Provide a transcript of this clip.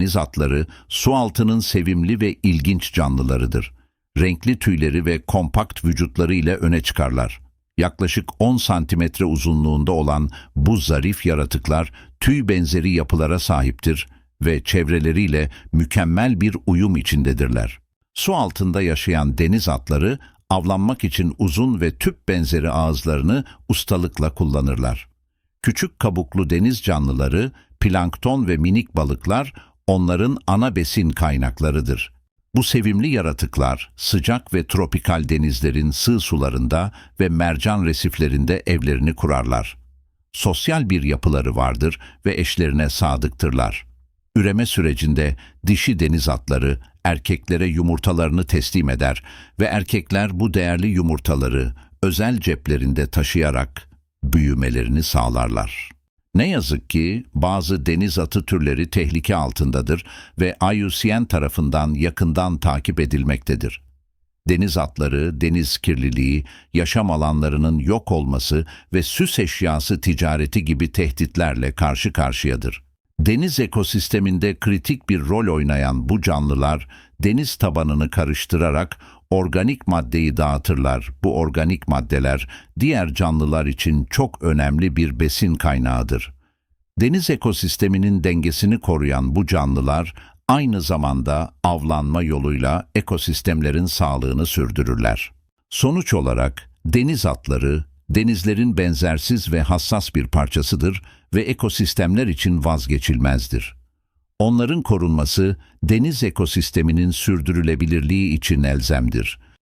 deniz atları su altının sevimli ve ilginç canlılarıdır. Renkli tüyleri ve kompakt vücutları ile öne çıkarlar. Yaklaşık 10 santimetre uzunluğunda olan bu zarif yaratıklar tüy benzeri yapılara sahiptir ve çevreleriyle mükemmel bir uyum içindedirler. Su altında yaşayan deniz atları avlanmak için uzun ve tüp benzeri ağızlarını ustalıkla kullanırlar. Küçük kabuklu deniz canlıları, plankton ve minik balıklar onların ana besin kaynaklarıdır. Bu sevimli yaratıklar sıcak ve tropikal denizlerin sığ sularında ve mercan resiflerinde evlerini kurarlar. Sosyal bir yapıları vardır ve eşlerine sadıktırlar. Üreme sürecinde dişi deniz atları erkeklere yumurtalarını teslim eder ve erkekler bu değerli yumurtaları özel ceplerinde taşıyarak büyümelerini sağlarlar. Ne yazık ki bazı deniz atı türleri tehlike altındadır ve IUCN tarafından yakından takip edilmektedir. Deniz atları, deniz kirliliği, yaşam alanlarının yok olması ve süs eşyası ticareti gibi tehditlerle karşı karşıyadır. Deniz ekosisteminde kritik bir rol oynayan bu canlılar deniz tabanını karıştırarak organik maddeyi dağıtırlar. Bu organik maddeler diğer canlılar için çok önemli bir besin kaynağıdır. Deniz ekosisteminin dengesini koruyan bu canlılar aynı zamanda avlanma yoluyla ekosistemlerin sağlığını sürdürürler. Sonuç olarak deniz atları denizlerin benzersiz ve hassas bir parçasıdır ve ekosistemler için vazgeçilmezdir. Onların korunması deniz ekosisteminin sürdürülebilirliği için elzemdir